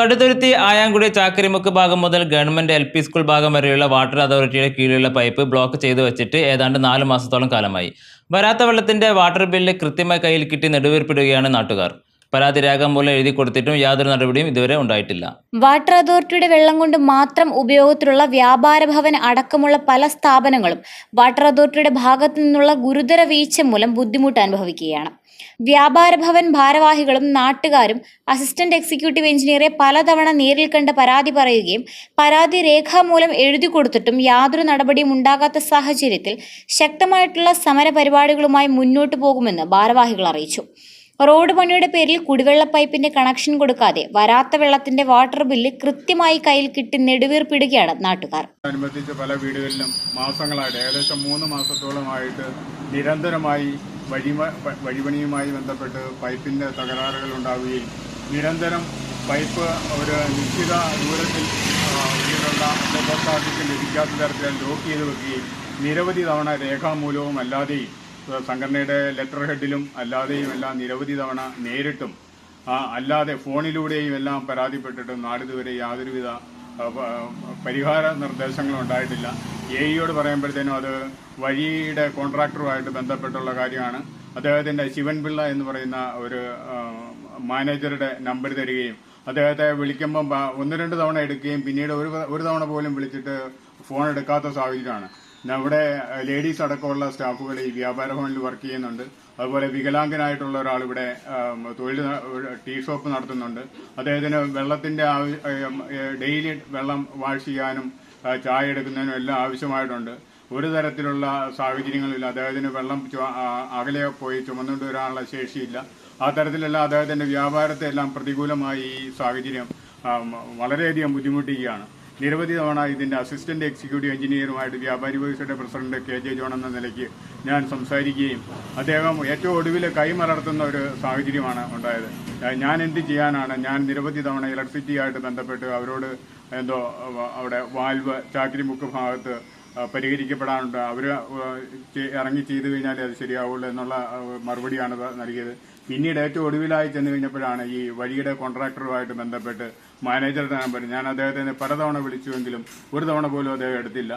കടുത്തുരുത്തി ആയാങ്കുടി ചാക്കരിമുക്ക് ഭാഗം മുതൽ government L P school ഭാഗം വരെയുള്ള വാട്ടർ അതോറിറ്റിയുടെ കീഴിലുള്ള പൈപ്പ് ബ്ലോക്ക് ചെയ്തു വെച്ചിട്ട് ഏതാണ്ട് നാല് മാസത്തോളം കാലമായി. വരാത്ത വെള്ളത്തിന്റെ വാട്ടർ ബില്ല് കൃത്യമായി കയ്യിൽ കിട്ടി നെടുവേർപ്പെടുകയാണ് നാട്ടുകാർ. പരാതി പോലെ എഴുതി കൊടുത്തിട്ടും യാതൊരു നടപടിയും ഇതുവരെ ഉണ്ടായിട്ടില്ല. വാട്ടർ അതോറിറ്റിയുടെ വെള്ളം കൊണ്ട് മാത്രം ഉപയോഗത്തിലുള്ള വ്യാപാര ഭവൻ അടക്കമുള്ള പല സ്ഥാപനങ്ങളും വാട്ടർ അതോറിറ്റിയുടെ ഭാഗത്തു നിന്നുള്ള ഗുരുതര വീഴ്ച മൂലം ബുദ്ധിമുട്ട് അനുഭവിക്കുകയാണ്. വ്യാപാര ഭവൻ ഭാരവാഹികളും നാട്ടുകാരും അസിസ്റ്റന്റ് എക്സിക്യൂട്ടീവ് എഞ്ചിനീയറെ പലതവണ നേരിൽ കണ്ട് പരാതി പറയുകയും പരാതി രേഖാമൂലം എഴുതി കൊടുത്തിട്ടും യാതൊരു നടപടിയും ഉണ്ടാകാത്ത സാഹചര്യത്തിൽ ശക്തമായിട്ടുള്ള സമരപരിപാടികളുമായി മുന്നോട്ടു പോകുമെന്ന് ഭാരവാഹികൾ അറിയിച്ചു. റോഡ് പണിയുടെ പേരിൽ കുടിവെള്ള പൈപ്പിന്റെ കണക്ഷൻ കൊടുക്കാതെ വരാത്ത വെള്ളത്തിന്റെ വാട്ടർ ബില്ല് കൃത്യമായി കയ്യിൽ കിട്ടി നെടുവീർപ്പിടുകയാണ് നാട്ടുകാർ. അനുബന്ധിച്ച് പല വീടുകളിലും മാസങ്ങളായിട്ട് ഏകദേശം മൂന്ന് മാസത്തോളമായിട്ട് നിരന്തരമായി വഴിപണിയുമായി ബന്ധപ്പെട്ട് പൈപ്പിന്റെ തകരാറുകൾ ഉണ്ടാവുകയും നിരന്തരം പൈപ്പ് ഒരു നിശ്ചിത ദൂരത്തിൽ ലഭിക്കാത്ത തരത്തിൽ ലോക്ക് ചെയ്ത് വെക്കുകയും നിരവധി തവണ രേഖാമൂലവും അല്ലാതെയും സംഘടനയുടെ ലെറ്റർ ഹെഡിലും അല്ലാതെയും എല്ലാം നിരവധി തവണ നേരിട്ടും അല്ലാതെ ഫോണിലൂടെയും എല്ലാം പരാതിപ്പെട്ടിട്ടും നാളിതുവരെ യാതൊരുവിധ പരിഹാര നിർദ്ദേശങ്ങളും ഉണ്ടായിട്ടില്ല. എ ഇയോട് പറയുമ്പോഴത്തേനും അത് വഴിയുടെ കോൺട്രാക്ടറുമായിട്ട് ബന്ധപ്പെട്ടുള്ള കാര്യമാണ്. അദ്ദേഹത്തിന്റെ ശിവൻ പിള്ള എന്ന് പറയുന്ന ഒരു മാനേജറുടെ നമ്പർ തരികയും അദ്ദേഹത്തെ വിളിക്കുമ്പം ഒന്ന് രണ്ട് തവണ എടുക്കുകയും പിന്നീട് ഒരു ഒരു തവണ പോലും വിളിച്ചിട്ട് ഫോൺ എടുക്കാത്ത സാഹചര്യമാണ്. നമ്മുടെ ലേഡീസ് അടക്കമുള്ള സ്റ്റാഫുകൾ ഈ വ്യാപാര ഭവനിൽ വർക്ക് ചെയ്യുന്നുണ്ട്. അതുപോലെ വികലാംഗനായിട്ടുള്ള ഒരാൾ ഇവിടെ തൊഴിൽ ടീ ഷോപ്പ് നടത്തുന്നുണ്ട്. അദ്ദേഹത്തിന് വെള്ളത്തിന്റെ ഡെയിലി വെള്ളം വാഷ് ചെയ്യാനും ചായ എടുക്കുന്നതിനും എല്ലാം ആവശ്യമായിട്ടുണ്ട്. ഒരു തരത്തിലുള്ള സാഹചര്യങ്ങളില്ല. അദ്ദേഹത്തിന് വെള്ളം അകലെ പോയി ചുമന്നുകൊണ്ട് വരാനുള്ള ശേഷിയില്ല. ആ തരത്തിലെല്ലാം അദ്ദേഹത്തിന്റെ വ്യാപാരത്തെ എല്ലാം പ്രതികൂലമായി ഈ സാഹചര്യം വളരെയധികം ബുദ്ധിമുട്ടിക്കുകയാണ്. നിരവധി തവണ ഇതിന്റെ അസിസ്റ്റന്റ് എക്സിക്യൂട്ടീവ് എഞ്ചിനീയറുമായിട്ട് വ്യാപാരി വ്യവസ്ഥയുടെ പ്രസിഡന്റ് കെ ജെ ജോൺ എന്ന നിലയ്ക്ക് ഞാൻ സംസാരിക്കുകയും അദ്ദേഹം ഏറ്റവും ഒടുവിൽ കൈമലർത്തുന്ന ഒരു സാഹചര്യമാണ് ഉണ്ടായത്. ഞാൻ എന്ത് ചെയ്യാനാണ്? ഞാൻ നിരവധി തവണ ഇലക്ട്രിസിറ്റി ആയിട്ട് ബന്ധപ്പെട്ട് അവരോട് എന്തോ അവിടെ വാൽവ് ചാക്രിമുക്ക് ഭാഗത്ത് ആ, പരിഹരിക്കപ്പെടാനുണ്ട്. അവർ ഇറങ്ങി ചെയ്തു കഴിഞ്ഞാലേ അത് ശരിയാവുള്ളൂ എന്നുള്ള മറുപടിയാണ് നൽകിയത്. പിന്നീട് ഏറ്റവും ഒടുവിലായി ചെന്ന് കഴിഞ്ഞപ്പോഴാണ് ഈ വഴിയുടെ കോൺട്രാക്ടറുമായിട്ട് ബന്ധപ്പെട്ട് മാനേജറുടെ നമ്പർ ഞാൻ അദ്ദേഹത്തിന് പലതവണ വിളിച്ചുവെങ്കിലും ഒരു തവണ പോലും അദ്ദേഹം എടുത്തില്ല.